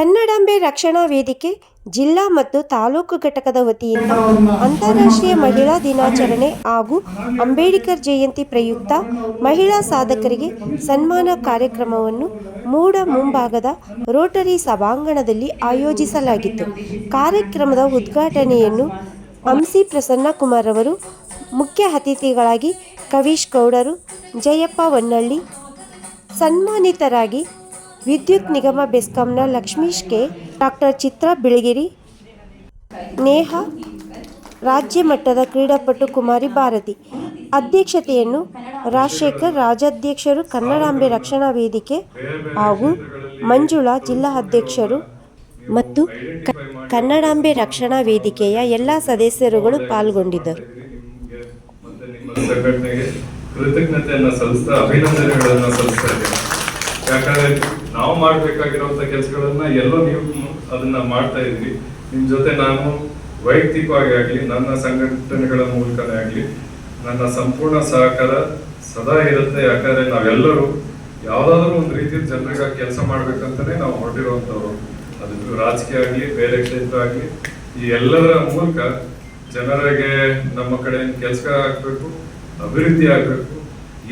ಕನ್ನಡಾಂಬೆ ರಕ್ಷಣಾ ವೇದಿಕೆ ಜಿಲ್ಲಾ ಮತ್ತು ತಾಲೂಕು ಘಟಕದ ವತಿಯಿಂದ ಅಂತಾರಾಷ್ಟ್ರೀಯ ಮಹಿಳಾ ದಿನಾಚರಣೆ ಹಾಗೂ ಅಂಬೇಡ್ಕರ್ ಜಯಂತಿ ಪ್ರಯುಕ್ತ ಮಹಿಳಾ ಸಾಧಕರಿಗೆ ಸನ್ಮಾನ ಕಾರ್ಯಕ್ರಮವನ್ನು ಮೂಡ ಮುಂಭಾಗದ ರೋಟರಿ ಸಭಾಂಗಣದಲ್ಲಿ ಆಯೋಜಿಸಲಾಗಿತ್ತು. ಕಾರ್ಯಕ್ರಮದ ಉದ್ಘಾಟನೆಯನ್ನು ಅಂಸಿ ಪ್ರಸನ್ನಕುಮಾರ್ ಅವರು, ಮುಖ್ಯ ಅತಿಥಿಗಳಾಗಿ ಕವೀಶ್ ಗೌಡರು, ಜಯಪ್ಪ ಹೊನ್ನಳ್ಳಿ ಸನ್ಮಾನಿತರಾಗಿ ವಿದ್ಯುತ್ ನಿಗಮ ಬೆಸ್ಕಾಂನ ಲಕ್ಷ್ಮೀಶ್ ಕೆ ಡಾಕ್ಟರ್ ಚಿತ್ರಾ ಬಿಳಗಿರಿ, ನೇಹ ರಾಜ್ಯ ಮಟ್ಟದ ಕ್ರೀಡಾಪಟು ಕುಮಾರಿ ಭಾರತಿ. ಅಧ್ಯಕ್ಷತೆಯನ್ನು ರಾಜಶೇಖರ್ ರಾಜ್ಯಾಧ್ಯಕ್ಷರು ಕನ್ನಡಾಂಬೆ ರಕ್ಷಣಾ ವೇದಿಕೆ ಹಾಗೂ ಮಂಜುಳಾ ಜಿಲ್ಲಾ ಅಧ್ಯಕ್ಷರು ಮತ್ತು ಕನ್ನಡಾಂಬೆ ರಕ್ಷಣಾ ವೇದಿಕೆಯ ಎಲ್ಲ ಸದಸ್ಯರುಗಳು ಪಾಲ್ಗೊಂಡಿದ್ದರು. ಕೃತಜ್ಞತೆಯನ್ನ ಸಲ್ಲಿಸ್ತಾ ಅಭಿನಂದನೆಗಳನ್ನು ಸಲ್ಲಿಸ್ತಾ ಇದ್ದೀನಿ. ಯಾಕಂದ್ರೆ ನಾವು ಮಾಡಬೇಕಾಗಿರುವಂಥ ಕೆಲಸಗಳನ್ನ ಎಲ್ಲೋ ನೀವು ಅದನ್ನ ಮಾಡ್ತಾ ಇದ್ವಿ ನಿಮ್ ಜೊತೆ ನಾನು ವೈಯಕ್ತಿಕವಾಗಿ ಆಗಲಿ, ನನ್ನ ಸಂಘಟನೆಗಳ ಮೂಲಕನೇ ಆಗಲಿ, ನನ್ನ ಸಂಪೂರ್ಣ ಸಹಕಾರ ಸದಾ ಇರುತ್ತೆ. ಯಾಕಂದ್ರೆ ನಾವೆಲ್ಲರೂ ಯಾವ್ದಾದ್ರು ಒಂದು ರೀತಿಯ ಜನರಿಗೆ ಕೆಲಸ ಮಾಡ್ಬೇಕಂತಾನೆ ನಾವು ಹೊರಟಿರುವಂತವ್ರು. ಅದು ರಾಜಕೀಯ ಆಗ್ಲಿ, ಬೇರೆ ಕ್ಷೇತ್ರ ಆಗಲಿ, ಈ ಎಲ್ಲದರ ಮೂಲಕ ಜನರಿಗೆ ನಮ್ಮ ಕಡೆ ಕೆಲಸ ಆಗ್ಬೇಕು, ಅಭಿವೃದ್ಧಿ ಆಗ್ಬೇಕು.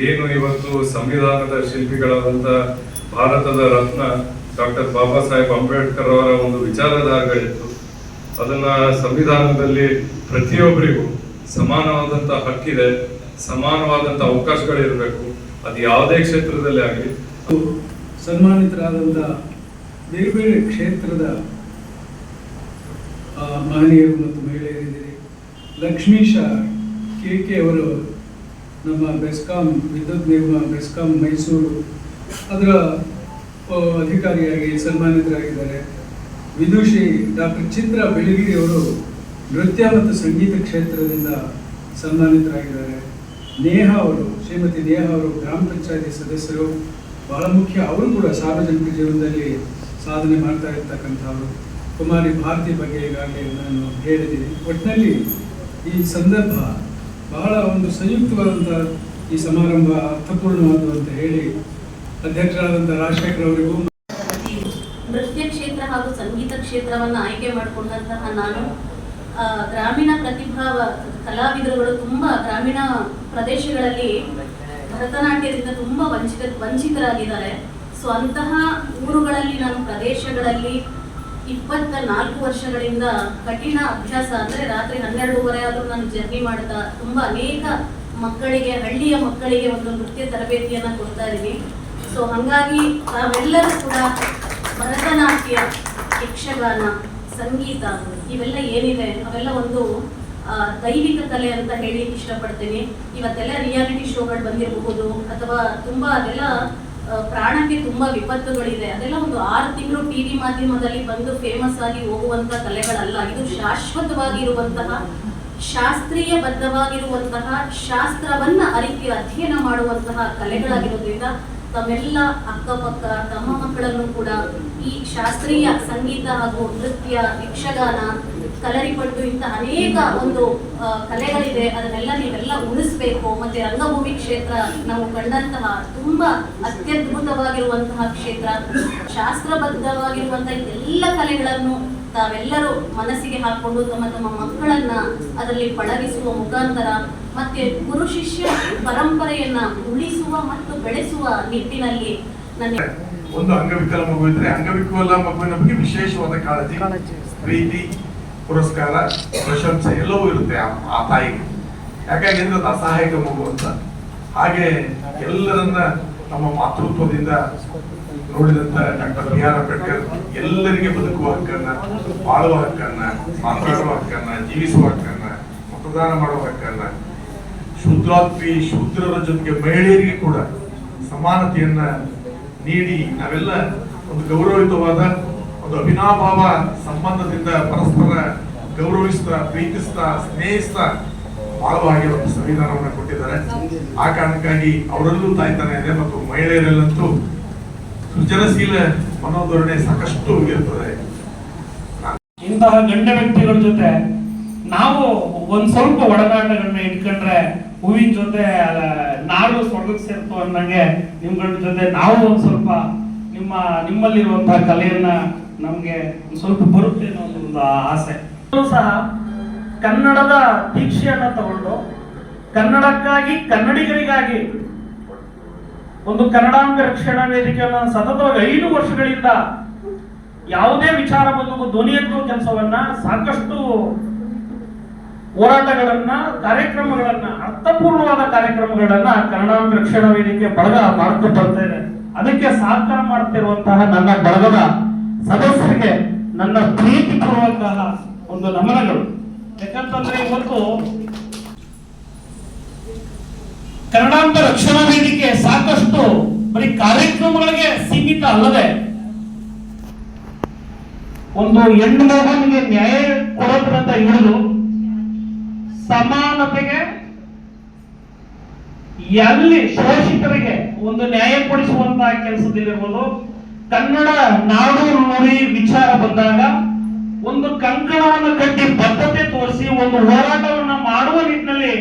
ಏನು ಇವತ್ತು ಸಂವಿಧಾನದ ಶಿಲ್ಪಿಗಳಾದಂತ ಭಾರತದ ರತ್ನ ಡಾಕ್ಟರ್ ಬಾಬಾ ಸಾಹೇಬ್ ಅಂಬೇಡ್ಕರ್ ಅವರ ಒಂದು ವಿಚಾರಧಾರೆಗಳಿತ್ತು. ಅದನ್ನ ಸಂವಿಧಾನದಲ್ಲಿ ಪ್ರತಿಯೊಬ್ಬರಿಗೂ ಸಮಾನವಾದಂತಹ ಹಕ್ಕಿದೆ ಸಮಾನವಾದಂತಹ ಅವಕಾಶಗಳಿರಬೇಕು. ಅದು ಯಾವುದೇ ಕ್ಷೇತ್ರದಲ್ಲಿ ಆಗಲಿ. ಸನ್ಮಾನಿತರಾದಂತಹ ಬೇರೆ ಬೇರೆ ಕ್ಷೇತ್ರದ ಮಹನೀಯರು ಮತ್ತು ಮಹಿಳೆಯರಿದ್ದೀರಿ. ಲಕ್ಷ್ಮೀಶ ಕೆ ಕೆ ಅವರು ನಮ್ಮ ಬೆಸ್ಕಾಂ ವಿದ್ಯುತ್ ನಿಗಮ, ಬೆಸ್ಕಾಂ ಮೈಸೂರು ಅದರ ಅಧಿಕಾರಿಯಾಗಿ ಸನ್ಮಾನಿತರಾಗಿದ್ದಾರೆ. ವಿದುಷಿ ಡಾಕ್ಟರ್ ಚಿತ್ರ ಬೆಳಗಿರಿ ಅವರು ನೃತ್ಯ ಮತ್ತು ಸಂಗೀತ ಕ್ಷೇತ್ರದಿಂದ ಸನ್ಮಾನಿತರಾಗಿದ್ದಾರೆ. ನೇಹ ಅವರು, ಶ್ರೀಮತಿ ನೇಹ ಅವರು ಗ್ರಾಮ ಪಂಚಾಯತಿ ಸದಸ್ಯರು. ಬಹಳ ಮುಖ್ಯ, ಅವರು ಕೂಡ ಸಾರ್ವಜನಿಕ ಜೀವನದಲ್ಲಿ ಸಾಧನೆ ಮಾಡ್ತಾ ಇರ್ತಕ್ಕಂಥವರು. ಕುಮಾರಿ ಭಾರತಿ ಬಗ್ಗೆ ಈಗಾಗಲೇ ನಾನು ಹೇಳಿದ್ದೀನಿ. ಒಟ್ಟಿನಲ್ಲಿ ಈ ಸಂದರ್ಭ ಬಹಳ ಒಂದು ಸಂಯುಕ್ತವಾದಂಥ ಈ ಸಮಾರಂಭ ಅರ್ಥಪೂರ್ಣವಾದ್ದು ಅಂತ ಹೇಳಿ ಅಧ್ಯಕ್ಷರಾದಂಥ ರಾಜಶೇಖರ್ ಅವರಿಗೂ ನೃತ್ಯ ಕ್ಷೇತ್ರ ಹಾಗೂ ಸಂಗೀತ ಕ್ಷೇತ್ರವನ್ನು ಆಯ್ಕೆ ಮಾಡಿಕೊಂಡಂತಹ ನಾನು ಗ್ರಾಮೀಣ ಪ್ರತಿಭಾ ಕಲಾವಿದರುಗಳು ತುಂಬಾ ಗ್ರಾಮೀಣ ಪ್ರದೇಶಗಳಲ್ಲಿ ಭರತನಾಟ್ಯದಿಂದ ತುಂಬಾ ವಂಚಿತ, ವಂಚಿತರಾಗಿದ್ದಾರೆ. ಸೊ ಅಂತಹ ಊರುಗಳಲ್ಲಿ ನಾನು ಪ್ರದೇಶಗಳಲ್ಲಿ ಇಪ್ಪತ್ತ ನಾಲ್ಕು ವರ್ಷಗಳಿಂದ ಕಠಿಣ ಅಭ್ಯಾಸ ಅಂದ್ರೆ ರಾತ್ರಿ ಹನ್ನೆರಡೂವರೆ ಆದರೂ ನಾನು ಜರ್ನಿ ಮಾಡ್ತಾ ತುಂಬಾ ಅನೇಕ ಮಕ್ಕಳಿಗೆ, ಹಳ್ಳಿಯ ಮಕ್ಕಳಿಗೆ ಒಂದು ನೃತ್ಯ ತರಬೇತಿಯನ್ನ ಕೊಡ್ತಾ ಇದ್ದೀನಿ. ಸೊ ಹಂಗಾಗಿ ನಾವೆಲ್ಲರೂ ಕೂಡ ಭರತನಾಟ್ಯ, ಯಕ್ಷಗಾನ, ಸಂಗೀತ ಇವೆಲ್ಲ ಏನಿದೆ? ಅವೆಲ್ಲ ಒಂದು ದೈವಿಕ ಕಲೆ ಅಂತ ಹೇಳಿ ಇಷ್ಟಪಡ್ತೀನಿ. ಇವತ್ತೆಲ್ಲ ರಿಯಾಲಿಟಿ ಶೋಗಳು ಬಂದಿರಬಹುದು ಅಥವಾ ತುಂಬಾ ಅದೆಲ್ಲ ಪ್ರಾಣಕ್ಕೆ ತುಂಬಾ ವಿಪತ್ತುಗಳಿದೆ. ಅದೆಲ್ಲ ಒಂದು ಆರು ತಿಂಗಳು ಟಿವಿ ಮಾಧ್ಯಮದಲ್ಲಿ ಬಂದು ಫೇಮಸ್ ಆಗಿ ಹೋಗುವಂತ ಕಲೆಗಳಲ್ಲ. ಇದು ಶಾಶ್ವತವಾಗಿರುವಂತಹ ಶಾಸ್ತ್ರೀಯ ಬದ್ಧವಾಗಿರುವಂತಹ ಶಾಸ್ತ್ರವನ್ನ ಅರಿತು ಅಧ್ಯಯನ ಮಾಡುವಂತಹ ಕಲೆಗಳಾಗಿರೋದ್ರಿಂದ ತಮ್ಮೆಲ್ಲ ಅಕ್ಕಪಕ್ಕ, ತಮ್ಮ ಮಕ್ಕಳನ್ನು ಕೂಡ ಈ ಶಾಸ್ತ್ರೀಯ ಸಂಗೀತ ಹಾಗೂ ನೃತ್ಯ, ಯಕ್ಷಗಾನ ಕಲರಿಪಟ್ಟು ಇಂತಹ ಅನೇಕ ಒಂದು ಕಲೆಗಳಿದೆ. ಅದನ್ನೆಲ್ಲ ನೀವೆಲ್ಲ ಉಳಿಸ್ಬೇಕು. ಮತ್ತೆ ರಂಗಭೂಮಿ ಕ್ಷೇತ್ರ ನಾವು ಕಂಡಂತಹ ತುಂಬಾ ಅತ್ಯದ್ಭುತವಾಗಿರುವಂತಹ ಕ್ಷೇತ್ರ. ಶಾಸ್ತ್ರಬದ್ಧವಾಗಿರುವಂತಹ ಎಲ್ಲ ಕಲೆಗಳನ್ನು ತಾವೆಲ್ಲರೂ ಮನಸ್ಸಿಗೆ ಹಾಕೊಂಡು ತಮ್ಮ ತಮ್ಮ ಮಕ್ಕಳನ್ನ ಅದರಲ್ಲಿ ಪಳಗಿಸುವ ಮುಖಾಂತರ ಮತ್ತೆ ಗುರು ಶಿಷ್ಯ ಪರಂಪರೆಯನ್ನ ಉಳಿಸುವ ಮತ್ತು ಬೆಳೆಸುವ ನಿಟ್ಟಿನಲ್ಲಿ ನನಗೆ ಒಂದು ಅಂಗವಿಕಲ ಮಗು ಇದ್ರೆ ಅಂಗವಿಕಲ ಮಗುವಿನ ಬಗ್ಗೆ ವಿಶೇಷವಾದ ಕಾಳಜಿ ಪ್ರೀತಿ ಪುರಸ್ಕಾರ ಪ್ರಶಂಸೆ ಎಲ್ಲವೂ ಇರುತ್ತೆ ಆ- ತಾಯಿಗೆ. ಯಾಕಾಗಿ ಅದು ಅಸಹಾಯಕ ಮಗು ಅಂತ. ಹಾಗೆ ಎಲ್ಲರನ್ನ ತಮ್ಮ ಮಾತೃತ್ವದಿಂದ ನೋಡಿದಂತ ಡಾಕ್ಟರ್ ಬಿ ಆರ್ ಅಂಬೇಡ್ಕರ್ ಎಲ್ಲರಿಗೆ ಬದುಕುವ ಹಕ್ಕನ್ನ, ಬಾಳುವ ಹಕ್ಕನ್ನ ಮಾತಾಡುವ ಹಕ್ಕನ್ನ, ಜೀವಿಸುವ ಹಕ್ಕನ್ನ, ಮತದಾನ ಮಾಡುವ ಹಕ್ಕನ್ನ, ಶೂದ್ರಾತ್ಮಿ ಶೂದ್ರರ ಜೊತೆಗೆ ಮಹಿಳೆಯರಿಗೆ ಕೂಡ ಸಮಾನತೆಯನ್ನ ನೀಡಿ ನಾವೆಲ್ಲ ಒಂದು ಗೌರವಯುತವಾದ ಒಂದು ಅವಿನಾಭಾವ ಸಂಬಂಧದಿಂದ ಪರಸ್ಪರ ಗೌರವಿಸ್ತಾ, ಪ್ರೀತಿಸ್ತಾ, ಸ್ನೇಹಿಸ್ತಾ ಬಾಳುವ ಹಾಗೆ ಒಂದು ಸಂವಿಧಾನವನ್ನು ಕೊಟ್ಟಿದ್ದಾರೆ. ಆ ಕಾರಣಕ್ಕಾಗಿ ಅವರಲ್ಲೂ ತಾಯ್ತನ ಇದೆ ಮತ್ತು ಮಹಿಳೆಯರಲ್ಲಂತೂ ಸೃಜನಶೀಲ ಮನೋಧೋರಣೆ ಸಾಕಷ್ಟು ಇರ್ತದೆ ಇಂತಹ ಗಂಡ ವ್ಯಕ್ತಿಗಳ ಜೊತೆ ನಾವು ಒಂದ್ ಸ್ವಲ್ಪ ಒಡನಾಟಗಳನ್ನ ಇಟ್ಕೊಂಡ್ರೆ ಹೂವಿನ ಜೊತೆ ಅಲ್ಲ, ನಾಡು ಸ್ವರ್ಗಕ್ಕೆ ಸೇರ್ತು ಅನ್ನಂಗೆ ನಿಮ್ಗಳ ಜೊತೆ ನಾವು ಒಂದ್ ಸ್ವಲ್ಪ ನಿಮ್ಮ ನಿಮ್ಮಲ್ಲಿರುವಂತಹ ಕಲೆಯನ್ನ ನಮ್ಗೆ ಸ್ವಲ್ಪ ಬರುತ್ತೆ ಅನ್ನೋ ಒಂದು ಆಸೆ. ಸಹ ಕನ್ನಡದ ದೀಕ್ಷೆಯನ್ನು ತಗೊಂಡು ಕನ್ನಡಕ್ಕಾಗಿ, ಕನ್ನಡಿಗರಿಗಾಗಿ ಒಂದು ಕನ್ನಡಾಂಗ ರಕ್ಷಣಾ ವೇದಿಕೆಯನ್ನು ಸತತವಾಗಿ ಐದು ವರ್ಷಗಳಿಂದ ಯಾವುದೇ ವಿಚಾರ ಬಂದು ಧ್ವನಿ ಎತ್ತುವ ಕೆಲಸವನ್ನ ಸಾಕಷ್ಟು ಹೋರಾಟಗಳನ್ನ, ಕಾರ್ಯಕ್ರಮಗಳನ್ನ, ಅರ್ಥಪೂರ್ಣವಾದ ಕಾರ್ಯಕ್ರಮಗಳನ್ನ ಕನ್ನಡಾಂಗ ರಕ್ಷಣಾ ವೇದಿಕೆ ಬಳಗ ಮಾಡ್ಕೊಂಡು ಬರ್ತೇನೆ ಅದಕ್ಕೆ ಸಹಕಾರ ಮಾಡ್ತಿರುವಂತಹ ನನ್ನ ಬಳಗದ ಸದಸ್ಯರಿಗೆ ನನ್ನ ಪ್ರೀತಿಪೂರ್ವಕ ಒಂದು ನಮನಗಳು. ಯಾಕಂತಂದ್ರೆ ಇವತ್ತು ಕನ್ನಡಾಂಗ ರಕ್ಷಣಾ ವೇದಿಕೆ ಸಾಕಷ್ಟು ಬರೀ ಕಾರ್ಯಕ್ರಮಗಳಿಗೆ ಸೀಮಿತ ಅಲ್ಲದೆ ಒಂದು ಹೆಣ್ಣು ಮಗನಿಗೆ ನ್ಯಾಯ ಕೊಡೋದ್ರಿಂದ ಹಿಡಿದು ಸಮಾನತೆಗೆ ಎಲ್ಲಿ ಶೋಷಿತರಿಗೆ ಒಂದು ನ್ಯಾಯ ಕೊಡಿಸುವಂತಹ ಕೆಲಸದಲ್ಲಿರ್ಬೋದು ಕನ್ನಡ ನಾಡು ನುಡಿ ವಿಚಾರ ಬಂದಾಗ ಒಂದು ಕಂಕಣವನ್ನು ಕಟ್ಟಿ ಬದ್ಧತೆ ತೋರಿಸಿ ಒಂದು ಹೋರಾಟವನ್ನು ಮಾಡುವ ನಿಟ್ಟಿನಲ್ಲಿ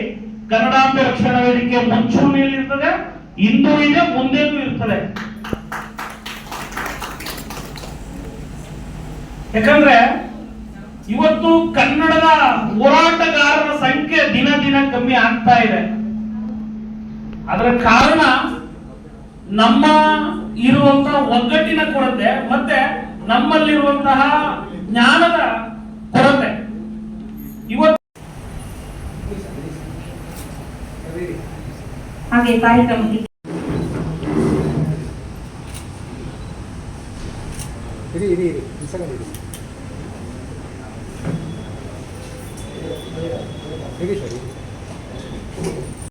ಕನ್ನಡಾಂಬೆ ರಕ್ಷಣಾ ವೇದಿಕೆ ಮುಂಚೂಣಿಯಲ್ಲಿರ್ತದೆ ಇಂದು ಇದೆ, ಮುಂದೆನೂ ಇರ್ತದೆ. ಯಾಕಂದ್ರೆ ಇವತ್ತು ಕನ್ನಡದ ಹೋರಾಟಗಾರರ ಸಂಖ್ಯೆ ದಿನ ದಿನ ಕಮ್ಮಿ ಆಗ್ತಾ ಇದೆ. ಅದರ ಕಾರಣ ನಮ್ಮ ಇರುವಂತಹ ಒಗ್ಗಟ್ಟಿನ ಕೊರತೆ ಮತ್ತೆ ನಮ್ಮಲ್ಲಿರುವಂತಹ ಜ್ಞಾನದ ಕೊರತೆ. ಇವತ್ತು ಹಾಗೆ ಕಾರ್ಯಕ್ರಮಕ್ಕೆ ಇರಿ ಇರಿ ಇರಿ. ಇರಿ. ಸರ್